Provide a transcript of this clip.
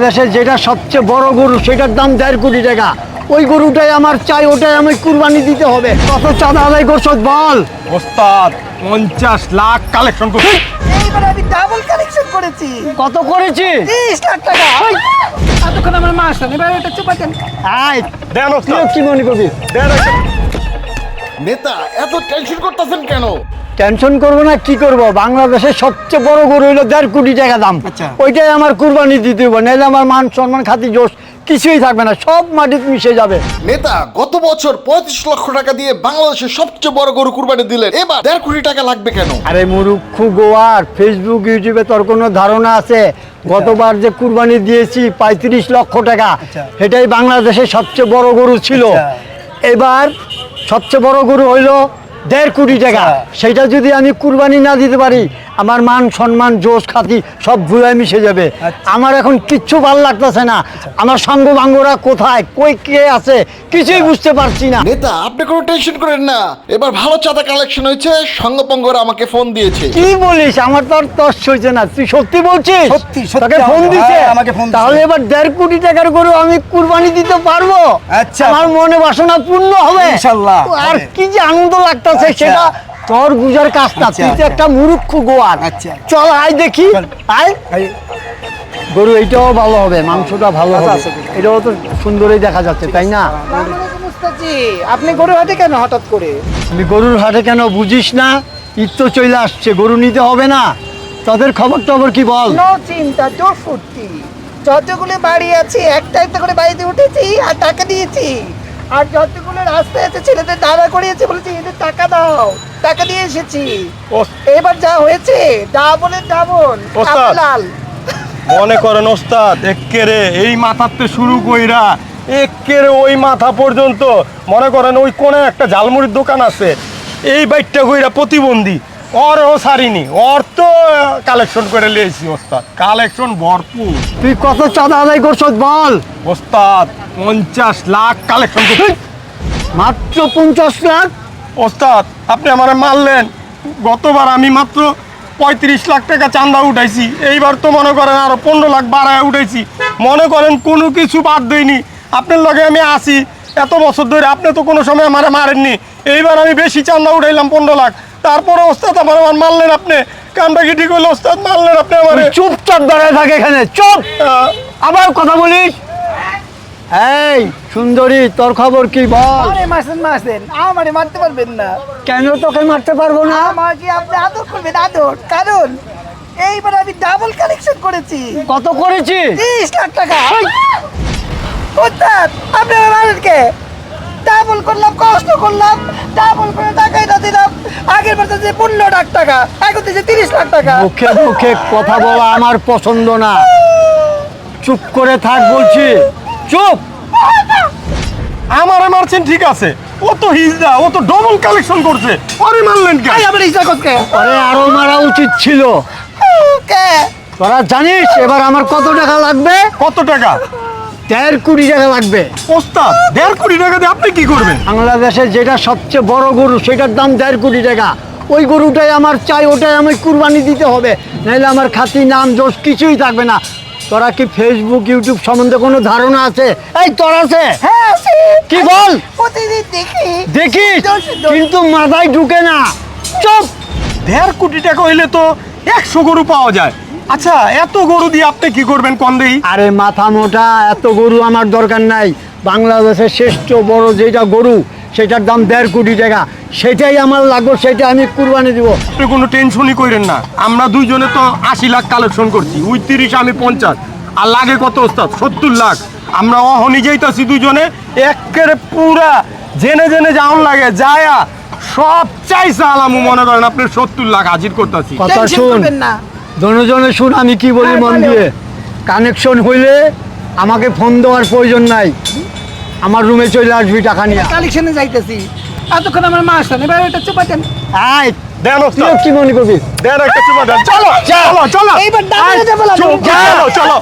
বাংলাদেশে যেটা সবচেয়ে বড় গরু সেটার দাম দেড় কোটি টাকা। ওই গরুটাই আমার চাই ওটাই আমি কুরবানি দিতে হবে। কত চাঁদা আদায় করছ বল। ওস্তাদ পঞ্চাশ লাখ কালেকশন করছি। এইবার আমি ডাবল কালেকশন করেছি। কত করেছি? তিরিশ লাখ টাকা। এতক্ষণ আমার মা আসলেন এবার এটা চুপাতেন আয়। দেন কি মনে করবি দেন নেতা এত টেনশন করতেছেন কেন? টেনশন করব না কি করব? বাংলাদেশের সবচেয়ে বড় গরু হইল দেড় কোটি টাকা দাম। আচ্ছা। ওইটাই আমার কুরবানি দিতে হবে নাহলে আমার মান সম্মান খাতি জোশ কিছুই থাকবে না সব মাটিতে মিশে যাবে। নেতা গত বছর পঁয়ত্রিশ লক্ষ টাকা দিয়ে বাংলাদেশের সবচেয়ে বড় গরু কুরবানি দিলেন। এবার দেড় কোটি টাকা লাগবে কেন? আরে মুরুক্ষু গোয়ার ফেসবুক ইউটিউবে তোর কোনো ধারণা আছে? গতবার যে কুরবানি দিয়েছি পঁয়ত্রিশ লক্ষ টাকা। এটাই বাংলাদেশের সবচেয়ে বড় গরু ছিল। এবার সবচেয়ে বড় গরু হইল দেড় কোটি টাকা। সেটা যদি আমি কুরবানি না দিতে পারি আমার মান সম্মান জোশ খাতি সব ভুলে মিশে যাবে। আমার এখন কিচ্ছু ভালো লাগতেছে না। আমার সঙ্গ বাঙ্গরা কোথায় কই কে আছে কিছুই বুঝতে পারছি না। নেতা আপনি কোনো টেনশন করেন না। এবার ভালো চাঁদা কালেকশন হয়েছে সঙ্গপঙ্গরা আমাকে ফোন দিয়েছে। কি বলিস? আমার তো আর তস হয়েছে না। তুই সত্যি বলছিস? সত্যি, তোকে ফোন দিছে? হ্যাঁ, আমাকে ফোন তাহলে এবার দেড় কোটি টাকার গরু আমি কুরবানি দিতে পারব? আচ্ছা। আমার মনে বাসনা পূর্ণ হবে। ইনশাল্লাহ, আর। কি যে আনন্দ লাগতেছে আচ্ছা। সেটা তোর কাজ আচ্ছা, তুই তো আচ্ছা। একটা মুরুক্ষ গোয়ার আচ্ছা। চল আয় দেখি। আয়। গরু এইটাও ভালো হবে মাংসটা ভালো হবে। এটাও তো সুন্দরই দেখা যাচ্ছে তাই না? আপনি গরু হাটে কেন হঠাৎ করে? তুমি গরুর হাটে কেন বুঝিস না? ঈদ তো চলে আসছে গরু নিতে হবে না। তাদের খবর টবর কি বল? নো চিন্তা জোর ফুর্তি যতগুলো বাড়ি আছে একটা একটা করে বাড়িতে উঠেছি আর টাকা দিয়েছি। আর যতগুলো রাস্তায় আছে ছেলেদের দাঁড়া করিয়েছে বলেছি এদের টাকা দাও টাকা দিয়ে এসেছি। এবার যা হয়েছে ডাবলের ডাবল ওস্তাদ। লাল। মনে করেন ওস্তাদ এক্কেরে এই মাথাতে শুরু কইরা এক্কেরে ওই মাথা পর্যন্ত মনে করেন ওই কোণে একটা ঝালমুড়ির দোকান আছে। এই বাইকটা কইরা প্রতিবন্ধী ওরও সারিনি ওর তো কালেকশন করে লিয়েছি ওস্তাদ। কালেকশন ভরপুর। তুই কত চাঁদা আদায় করছ বল। ওস্তাদ পঞ্চাশ লাখ কালেকশন করছি। মাত্র পঞ্চাশ লাখ? ওস্তাদ আপনি আমার মারলেন। গতবার আমি মাত্র পঁয়ত্রিশ লাখ টাকা চান্দা উঠাইছি। এইবার তো মনে করেন আরও পনেরো লাখ বাড়ায় উঠাইছি। মনে করেন কোনো কিছু বাদ দেয়নি আপনার লগে আমি আসি এত বছর ধরে আপনি তো কোনো সময় আমার মারেননি। এইবার আমি বেশি চান্দা উঠাইলাম পনেরো লাখ। তারপরে ওস্তাদ আমার আমার মারলেন আপনি। কামটা কি ঠিক হইল? ওস্তাদ মারলেন আপনি আমার। চুপচাপ দাঁড়ায় থাকে এখানে। চুপ! আবার কথা বলিস? এই সুন্দরী তোর খবর কি বল? আরে মাসেন মাসেন আমারে মারতে পারবেন না। কেন তোকে মারতে পারব না? আমাকে আপনি আদর করবেন আদর। কারণ এইবার আমি ডাবল কালেকশন করেছি। কত করেছি? তিরিশ লাখ টাকা। ওস্তাদ আপনি আমার ডাবল করলাম কষ্ট করলাম ডাবল করে টাকাই না দিলাম। আগের বার যে পনেরো লাখ টাকা এখন দিয়েছে তিরিশ লাখ টাকা। মুখে মুখে কথা বলা আমার পছন্দ না। চুপ করে থাক বলছি। চুপ। আমারে মারছেন ঠিক আছে। ও তো হিজদা ও তো ডবল কালেকশন করছে। আরে মারলেন কে? আমার ইচ্ছা করছে আরে আরও মারা উচিত ছিল। কে? তোরা জানিস এবার আমার কত টাকা লাগবে? কত টাকা? দেড় কোটি টাকা লাগবে। ওস্তাদ দেড় কোটি টাকা দিয়ে আপনি কি করবেন? বাংলাদেশে যেটা সবচেয়ে বড় গরু সেটার দাম দেড় কোটি টাকা। ওই গরুটাই আমার চাই ওটাই আমি কুরবানি দিতে হবে। নাহলে আমার খাতি নাম জোশ কিছুই থাকবে না। তোরা কি ফেসবুক ইউটিউব সম্বন্ধে কোনো ধারণা আছে? এই তোর আছে? হ্যাঁ আছে। কি বল? প্রতিদিন দেখি। দেখিস। কিন্তু মাথায় ঢুকে না। চুপ। দেড় কোটি টাকা হইলে তো একশো গরু পাওয়া যায়। আচ্ছা এত গরু দিয়ে আপনি কি করবেন কম দেই? আরে মাথা মোটা এত গরু আমার দরকার নাই। বাংলাদেশের শ্রেষ্ঠ বড় যেটা গরু সেটার দাম দেড় কোটি টাকা। সেটাই আমার লাগবে সেটা আমি কুরবানি দিব। আপনি কোনো টেনশনই করেন না। আমরা দুইজনে তো আশি লাখ কালেকশন করছি ওই তিরিশ আমি পঞ্চাশ। আর লাগে কত ওস্তাদ? সত্তর লাখ। আমরা অহনি যাইতাছি দুজনে একেবারে পুরা জেনে জেনে যাওন লাগে যায়া সব চাইছে আলামু মনে করেন আপনি সত্তর লাখ হাজির করতেছি। কথা শুন। জনজনে শুন আমি কি বলি হ্যাঁ, মন দিয়ে। কানেকশন হইলে আমাকে ফোন দেওয়ার প্রয়োজন নাই। আমার রুমে চলে আসবি টাকা নিয়ে কালেকশনে যাইতেছি। এতক্ষণ আমার মা আসলেন এবার এটা চুপাতেন আয় দেন ওস্তাদ কি মনে করবি দেন একটা চুপা দেন। চলো চলো চলো এইবার দাঁড়িয়ে যাব চলো চলো।